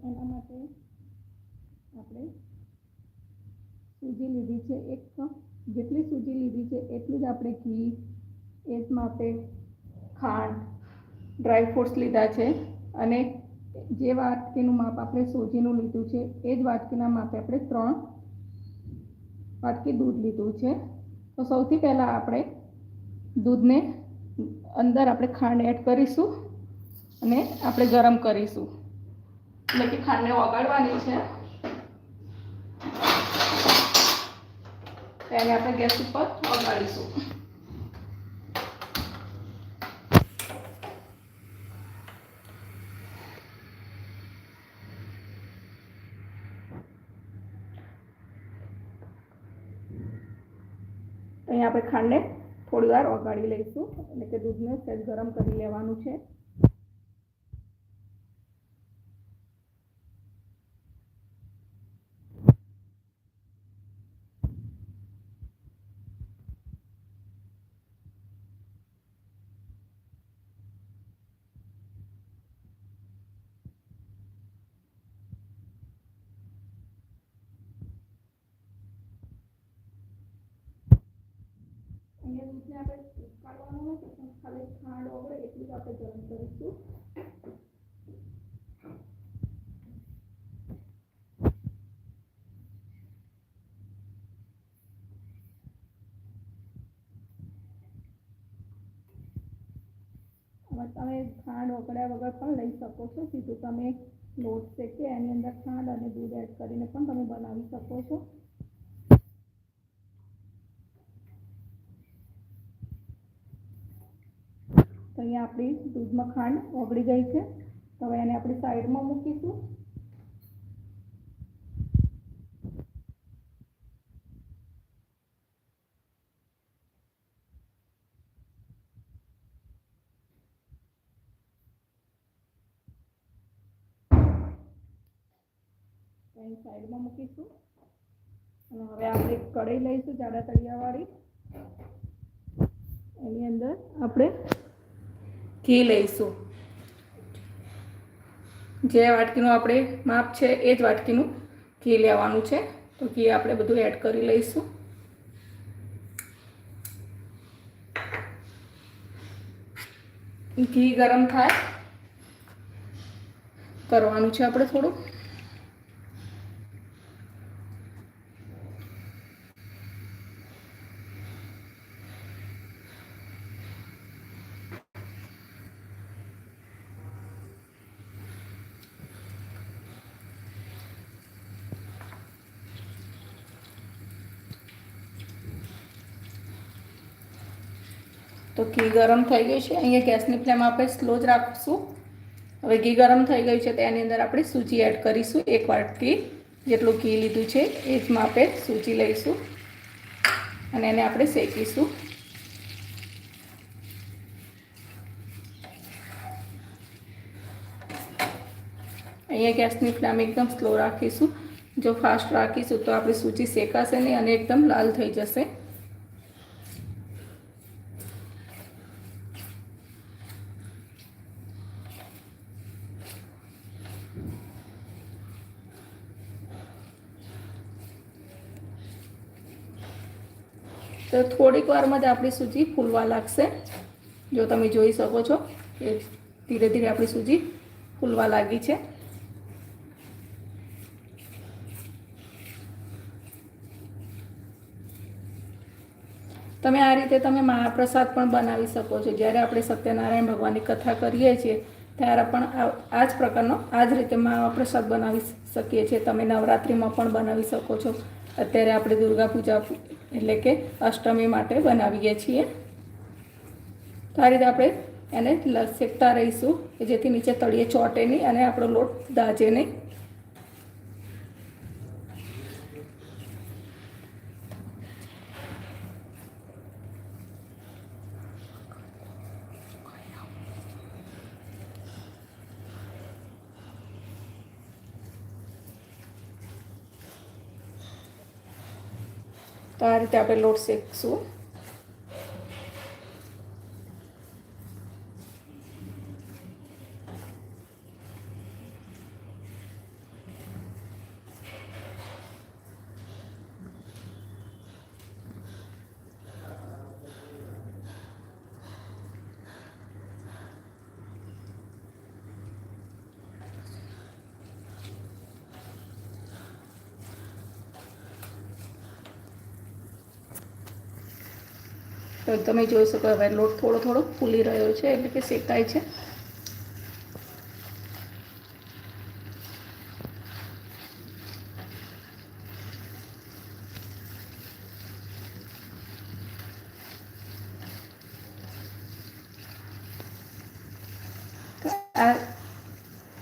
એના માટે આપણે સૂજી લીધી છે એક કપ જેટલી સૂજી લીધી છે, એટલું જ આપણે ઘી એ જ માપે ખાંડ ડ્રાય ફ્રૂટ્સ લીધા છે. અને જે વાટકીનું માપ આપણે સૂજીનું લીધું છે, એ જ વાટકીના માપે આપણે ત્રણ વાટકી દૂધ લીધું છે. તો સૌથી પહેલાં આપણે દૂધને અંદર આપણે ખાંડ એડ કરીશું અને આપણે ગરમ કરીશું. એટલે કે ખાંડને ઓગાળવાની છે. તેને આપણે ગેસ ઉપર ઓગાળીશું. અહીંયા આપણે ખાંડને થોડી વાર ઓગાળી લઈશું. એટલે કે દૂધને સહેજ ગરમ કરી લેવાનું છે. અહીંયા આપણે હોય તો ખાલી ખાંડ ઓગળે એટલું જ આપણે ગરમ કરીશું. તમે ખાંડ ઓગળ્યા વગર પણ લઈ શકો છો. સીધું તમે લોટ શેકે એની અંદર ખાંડ અને દૂધ એડ કરીને પણ તમે બનાવી શકો છો તો અહીંયા આપણી દૂધમાં ખાંડ ઓગળી ગઈ છે. તો હવે એને આપણે સાઈડમાં મૂકીશું. એની સાઈડમાં મૂકીશું. અને હવે આપણે એક કઢાઈ લઈશું જાડા તળિયાવાળી. એની અંદર આપણે ઘી લઈશું. જે વાટકીનું આપણે માપ છે એ જ વાટકીનું ઘી લેવાનું છે. તો ઘી આપણે બધું એડ કરી લઈશું. ઘી ગરમ થાય. કરવાનું છે આપણે થોડું. તો ઘી ગરમ થઈ ગયું છે. અહીંયા ગેસની ફ્લેમ આપણે સ્લો જ રાખીશું. હવે ઘી ગરમ થઈ ગયું છે તેની અંદર આપણે સૂજી એડ કરીશું એક વાટકી જેટલું ઘી લીધું છે એ જ માપે સૂજી લઈશું અને એને આપણે શેકીશું. અહીંયા ગેસની ફ્લેમ એકદમ સ્લો રાખીશું. જો ફાસ્ટ રાખીશું તો આપણી સૂજી શેકાશે નહીં અને એકદમ લાલ થઈ જશે. તો થોડીક વારમાં જ આપણી સૂજી ફૂલવા લાગશે. જો તમે જોઈ શકો છો કે ધીરે ધીરે આપણી સૂજી ફૂલવા લાગી છે. તમે આ રીતે તમે મહાપ્રસાદ પણ બનાવી શકો છો. જ્યારે આપણે સત્યનારાયણ ભગવાનની કથા કરીએ છીએ, ત્યારે પણ આ જ પ્રકારનો આ જ રીતે મહાપ્રસાદ બનાવી શકીએ છીએ. તમે નવરાત્રિમાં પણ બનાવી શકો છો. અત્યારે આપણે દુર્ગા પૂજા એટલે કે અષ્ટમી માટે બનાવીએ છીએ. તો આ રીતે આપણે એને લસેકતા રહીશું કે જેથી નીચે તળિયે ચોટે નહીં અને આપણો લોટ દાજે નહીં. તો આ રીતે આપણે લોટ શેકશું. તમે જોઈ શકો હવે લોટ થોડો થોડો ફૂલી રહ્યો છે, એટલે કે શેકાય છે. આ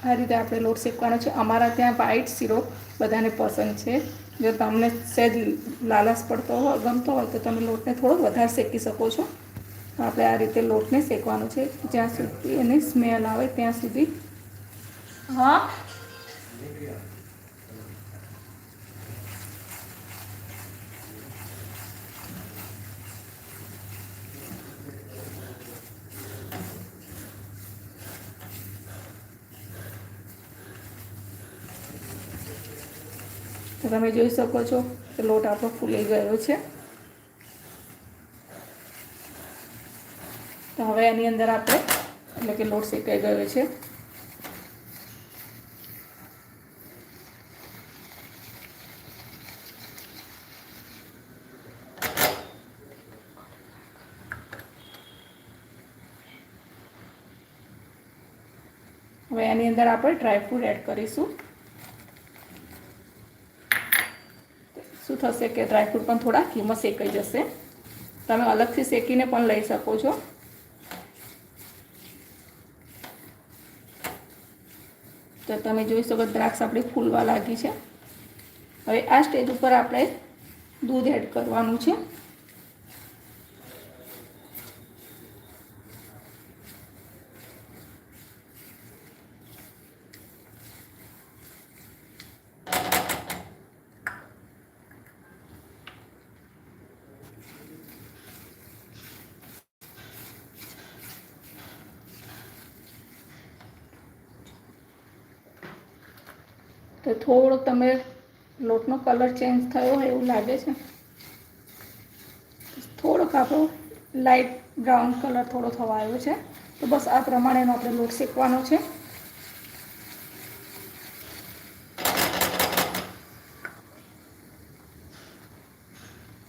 આ રીતે આપણે લોટ શેકવાનો છે. અમારા ત્યાં વ્હાઈટ શીરો બધાને પસંદ છે. જો તમને સહેજ લાલાશ પડતો હોય ગમતો હોય તો તમે લોટને થોડો વધારે શેકી શકો છો. આપણે આ રીતે લોટને શેકવાનો છે. જ્યાં સુધી એને સ્મેલ આવે, ત્યાં સુધી હા. તો તમે જોઈ શકો છો કે લોટ આપણો ફૂલી ગયો છે. તો હવે એની અંદર આપણે, એટલે કે લોટ શેકાઈ ગયો છે. હવે એની અંદર આપણે ડ્રાયફ્રૂટ એડ કરીશું. શું થશે કે ડ્રાયફ્રૂટ પણ થોડા ઘીમાં શેકાઈ જશે. તમે અલગથી શેકીને પણ લઈ શકો છો. તો તમે જોઈ શકો દ્રાક્ષ આપણી ફૂલવા લાગી છે. હવે આ સ્ટેજ ઉપર આપણે દૂધ એડ કરવાનું છે. તો થોડોક તમે લોટનો કલર ચેન્જ થયો હોય એવું લાગે છે. થોડોક આપણો લાઇટ બ્રાઉન કલર થોડો થવા આવ્યો છે. તો બસ આ પ્રમાણેનો આપણે લોટ શેકવાનો છે.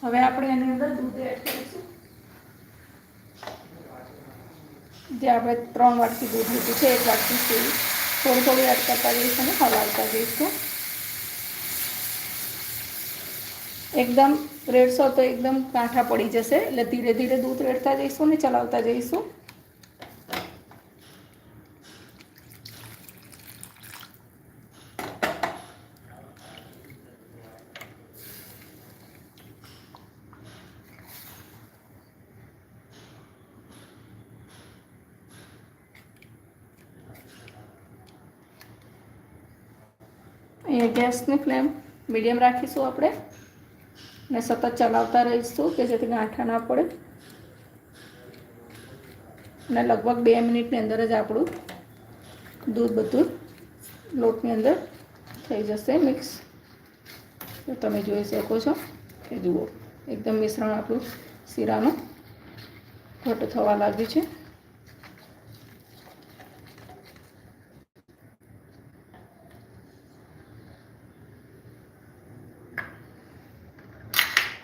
હવે આપણે એની અંદર દૂધ એડ કરીશું. જે આપણે ત્રણ વાટકી દૂધ લીધું છે, એક વાટકી સુધી થોડું થોડું એડ કરતા જઈશું અને હલાવતા જઈશું. એકદમ રેડશો તો એકદમ કાંઠા પડી જશે, એટલે ધીરે ધીરે દૂધ રેડતા જઈશું અને ચલાવતા જઈશું. અહીંયા ગેસની ફ્લેમ મીડિયમ રાખીશું આપણે. અને સતત ચલાવતા રહીશું કે જેથી ગાંઠા ના પડે. અને લગભગ બે મિનિટની અંદર જ આપણું દૂધ બધું લોટની અંદર થઈ જશે મિક્સ. તો તમે જોઈ શકો છો કે જુઓ, એકદમ મિશ્રણ આપણું શીરાનું ઘટ થવા લાગ્યું છે.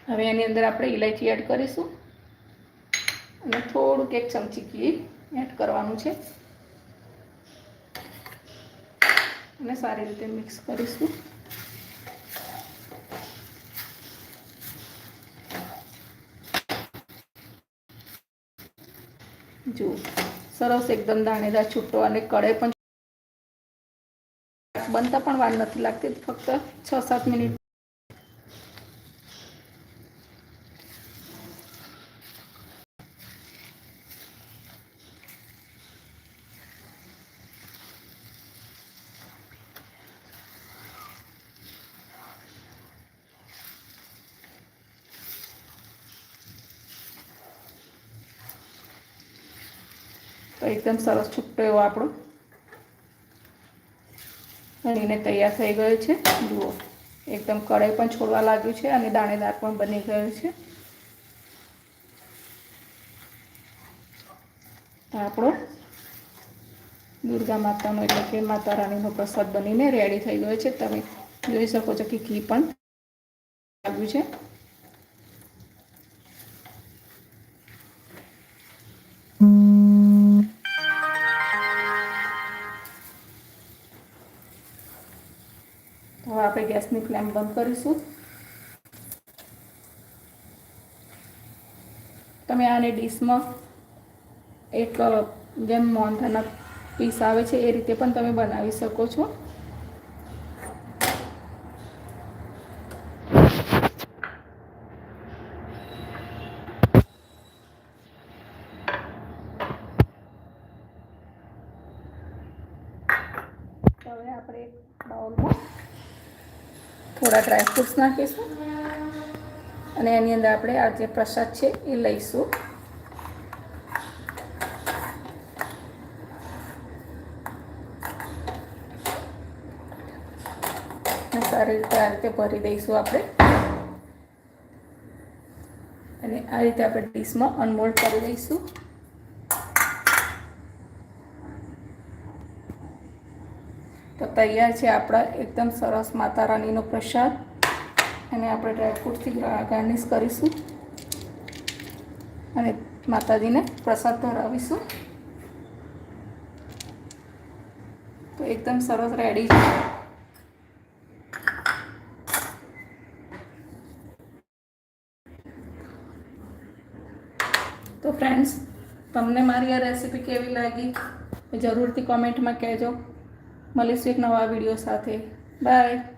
હવે એની અંદર આપણે ઇલાયચી એડ કરીશું. અને થોડુંક એક ચમચી ઘી એડ કરવાનું છે. અને સારી રીતે મિક્સ કરીશું. જુઓ સરસ એકદમ દાણેદાર છૂટો અને કડે પણ. બનતા પણ વાર નથી લાગતી, ફક્ત છ સાત મિનિટ તો એકદમ સરસ છૂટો એવો આપણો. બનીને તૈયાર થઈ ગયો છે. જુઓ, એકદમ કઢાઈ પણ છોડવા લાગ્યું છે અને દાણેદાર પણ બની ગયો છે. આપણો દુર્ગા માતાનો એટલે કે માતા રાણીનો પ્રસાદ બનીને રેડી થઈ ગયો છે. તમે જોઈ શકો છો કે ઘી પણ લાગ્યું છે. ગેસની ફ્લેમ બંધ કરીશું. તમે આને ડીશમાં એક, જેમ મોહનથાના પીસ આવે છે, એ રીતે પણ તમે બનાવી શકો છો. હવે આપણે એક બાઉલમાં થોડા ડ્રાયફ્રૂટ્સ નાખીશું. અને એની અંદર આપણે આ જે પ્રસાદ છે એ લઈશું. સારી રીતે આ રીતે ભરી દઈશું આપણે. અને આ રીતે આપણે ડીશમાં અનમોલ્ડ કરી દઈશું. તૈયાર છે આપણા એકદમ સરસ માતા રાણીનો પ્રસાદ. અને આપણે ડ્રાયફ્રૂટથી ગાર્નિશ કરીશું. અને માતાજીને પ્રસાદ ધરાવીશું. તો એકદમ સરસ રેડી છે. તો ફ્રેન્ડ્સ તમને મારી આ રેસીપી કેવી લાગી? જરૂરથી કોમેન્ટમાં કહેજો. મળીશું એક નવા વીડિયો સાથે. બાય